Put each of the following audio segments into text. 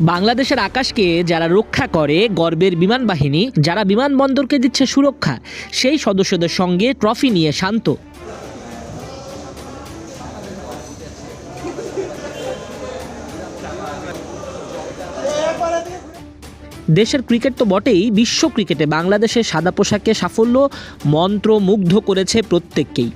বাংলাদেশের আকাশকে যারা রক্ষা করে গর্বের বিমান বাহিনী, যারা বিমানবন্দরকে দিচ্ছে সুরক্ষা, সেই সদস্যদের সঙ্গে ট্রফি নিয়ে শান্ত। দেশের ক্রিকেট তো বটেই, বিশ্ব ক্রিকেটে বাংলাদেশের সাদা পোশাকে সাফল্য মন্ত্রমুগ্ধ করেছে প্রত্যেককেই।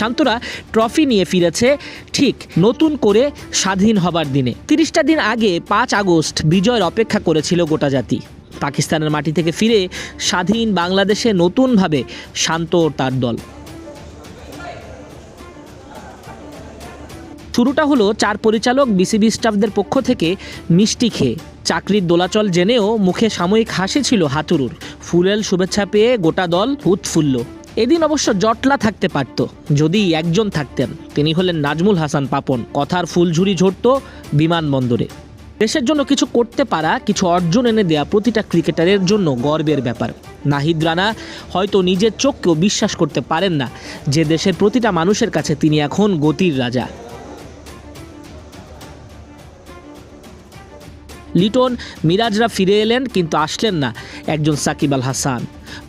শান্তরা ট্রফি নিয়ে ফিরেছে ঠিক নতুন করে স্বাধীন হবার দিনে। তিরিশটা দিন আগে পাঁচ আগস্ট বিজয়ের অপেক্ষা করেছিল গোটা জাতি। পাকিস্তানের মাটি থেকে ফিরে স্বাধীন বাংলাদেশে নতুনভাবে শান্ত তার দল। শুরুটা হলো চার পরিচালক বিসিবি স্টাফদের পক্ষ থেকে মিষ্টি খেয়ে। চাকরির দোলাচল জেনেও মুখে সাময়িক হাসি ছিল হাতুরুর। ফুলেল শুভেচ্ছা পেয়ে গোটা দল উৎফুল্ল। এদিন অবশ্য জটলা থাকতে পারত, যদি একজন থাকতেন। তিনি হলেন নাজমুল হাসান পাপন। কথার ফুলঝুরি ঝরত বিমানবন্দরে। দেশের জন্য কিছু করতে পারা, কিছু অর্জন এনে দেয়া প্রতিটা ক্রিকেটারের জন্য গর্বের ব্যাপার। নাহিদ রানা হয়তো নিজের চোখকেও বিশ্বাস করতে পারেন না, যে দেশের প্রতিটা মানুষের কাছে তিনি এখন গতির রাজা। লিটন মিরাজরা ফিরে এলেন, কিন্তু আসলেন না একজন সাকিব আল হাসান।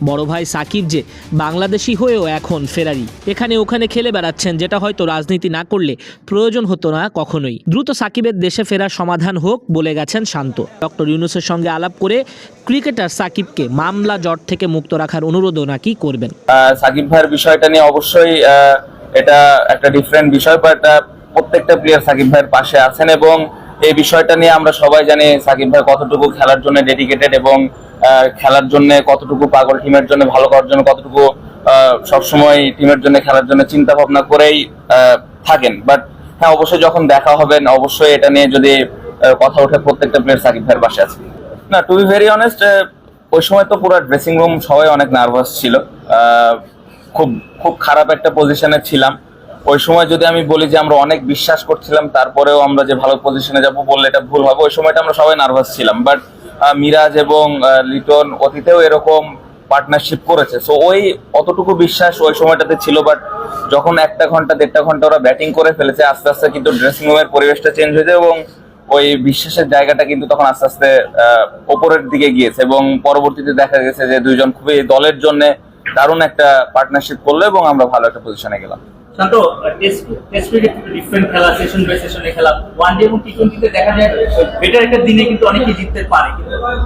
বড় ভাই সাকিব যে বাংলাদেশি হয়েও এখন ফেরারি। এখানে ওখানে খেলে বেড়াচ্ছেন, যেটা হয়তো রাজনীতি না করলে প্রয়োজন হতো না কখনোই। দ্রুত সাকিবের দেশে ফেরার সমাধান হোক বলে গেছেন শান্ত। ডক্টর ইউনুসের সঙ্গে আলাপ করে ক্রিকেটার সাকিবকে মামলা জট থেকে মুক্ত রাখার অনুরোধও নাকি করবেন। সাকিব ভাইয়ের বিষয়টা নিয়ে অবশ্যই এটা একটা ডিফারেন্ট বিষয় বাট প্রত্যেকটা প্লেয়ার সাকিব ভাইয়ের পাশে আছেন এবং এই বিষয়টা নিয়ে আমরা সবাই জানি সাকিব ভাই কতটুকু খেলার জন্য ডেডিকেটেড এবং খেলার জন্য কতটুকু পাগল টিমের জন্য, ভালো করার জন্য কতটুকু সবসময় টিমের জন্য খেলার জন্য চিন্তা ভাবনা করেই থাকেন। বাট হ্যাঁ অবশ্যই যখন দেখা হবে, অবশ্যই এটা নিয়ে যদি কথা ওঠে, প্রত্যেকটা প্লেয়ার সাকিব ভাইয়ের পাশে আছে। না টু বি ভেরি অনেস্ট ওই সময় তো পুরো ড্রেসিং রুম সবাই অনেক নার্ভাস ছিল। খুব খুব খারাপ একটা পজিশনে ছিলাম। ওই সময় যদি আমি বলি যে আমরা অনেক বিশ্বাস করছিলাম, তারপরেও আমরা যে ভালো পজিশনে যাব বললে এটা ভুল হবে। ওই সময়টা আমরা সবাই নার্ভাস ছিলাম। বাট মিরাজ এবং লিটন অতীতেও এরকম পার্টনারশিপ করেছে। সো ওই অতটুকু বিশ্বাস ওই সময়টাতে ছিল বাট যখন একটা ঘণ্টা, দেড়টা ঘণ্টা ওরা ব্যাটিং করে ফেলেছে, আস্তে আস্তে কিন্তু ড্রেসিং রুমের পরিবেশটা চেঞ্জ হয়েছে এবং ওই বিশ্বাসের জায়গাটা কিন্তু তখন আস্তে আস্তে ওপরের দিকে গিয়েছে এবং পরবর্তীতে দেখা গেছে যে দুইজন খুবই দলের জন্য দারুণ একটা পার্টনারশিপ করল এবং আমরা ভালো একটা পজিশনে গেলাম। ডিফারেন্ট খেলা সেশন বাই সেশনে খেলা। ওয়ান ডে এবং টি টোয়েন্টিতে দেখা যায় একটা দিনে কিন্তু অনেকে জিততে পারে।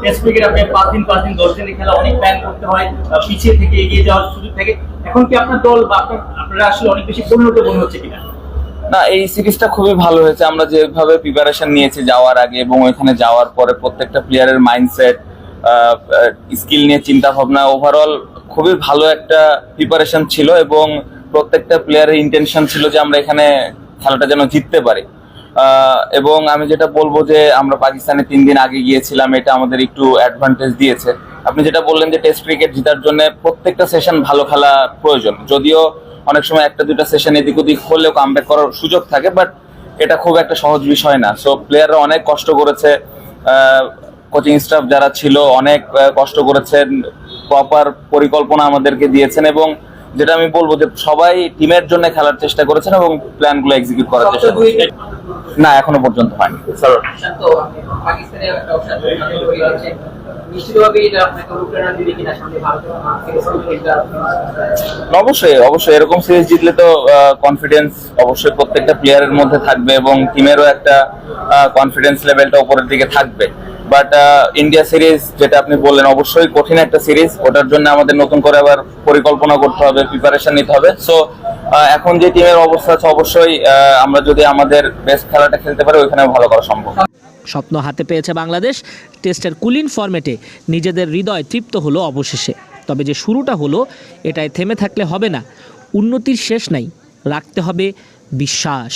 টেস্ট ক্রিকেট আপনি পাঁচ দিন পাঁচ দিন, দশ দিনের খেলা অনেক প্ল্যান করতে হয় পিছিয়ে থেকে এগিয়ে যাওয়ার সুযোগ থাকে। এখন কি আপনার দল বা আপনারা আসলে অনেক বেশি পরিণত মনে হচ্ছে কিনা? না, এই সিরিজটা খুবই ভালো হয়েছে। আমরা যেভাবে প্রিপারেশন নিয়েছি যাওয়ার আগে এবং ওইখানে যাওয়ার পরে প্রত্যেকটা প্লেয়ারের মাইন্ডসেট স্কিল নিয়ে চিন্তা ভাবনা ওভারঅল খুবই ভালো একটা প্রিপারেশন ছিল এবং প্রত্যেকটা প্লেয়ারের ইন্টেনশন ছিল যে আমরা এখানে খেলাটা যেন জিততে পারি। এবং আমি যেটা বলব যে আমরা পাকিস্তানে তিন দিন আগে গিয়েছিলাম, এটা আমাদের একটু অ্যাডভান্টেজ দিয়েছে। আপনি যেটা বললেন যে টেস্ট ক্রিকেট জেতার জন্য প্রত্যেকটা সেশন ভালো খেলা প্রয়োজন। যদিও অনেক সময় একটা দুটা সেশন এদিক ওদিক হলেও কামব্যাক করার সুযোগ থাকে বাট এটা খুব একটা সহজ বিষয় না। সো প্লেয়াররা অনেক কষ্ট করেছে কোচিং স্টাফ যারা ছিল অনেক কষ্ট করেছেন প্রপার পরিকল্পনা আমাদেরকে দিয়েছেন এবং যেটা আমি বলব যে সবাই টিমের জন্য খেলার চেষ্টা করেছেন এবং প্ল্যানগুলো এক্সিকিউট করার চেষ্টা করেছেন। না এখনও পর্যন্ত হয়নি। অবশ্যই অবশ্যই। এরকম সিরিজ জিতলে তো কনফিডেন্স অবশ্যই প্রত্যেকটা প্লেয়ারের মধ্যে থাকবে এবং টিমেরও একটা কনফিডেন্স লেভেলটা উপরের দিকে থাকবে। বাট ইন্ডিয়া সিরিজ যেটা আপনি বললেন অবশ্যই কঠিন একটা সিরিজ ওটার জন্য আমাদের নতুন করে আবার পরিকল্পনা করতে হবে প্রিপারেশন নিতে হবে। সো এখন যে টিমের অবস্থা আছে অবশ্যই আহ, আমরা যদি আমাদের বেস্ট খেলাটা খেলতে পারি ওইখানে ভালো করা সম্ভব। স্বপ্ন হাতে পেয়েছে বাংলাদেশ। টেস্টের কুলিন ফরম্যাটে নিজেদের হৃদয় তৃপ্ত হলো অবশেষে। তবে যে শুরুটা হলো এটাই থেমে থাকলে হবে না। উন্নতির শেষ নাই। রাখতে হবে বিশ্বাস।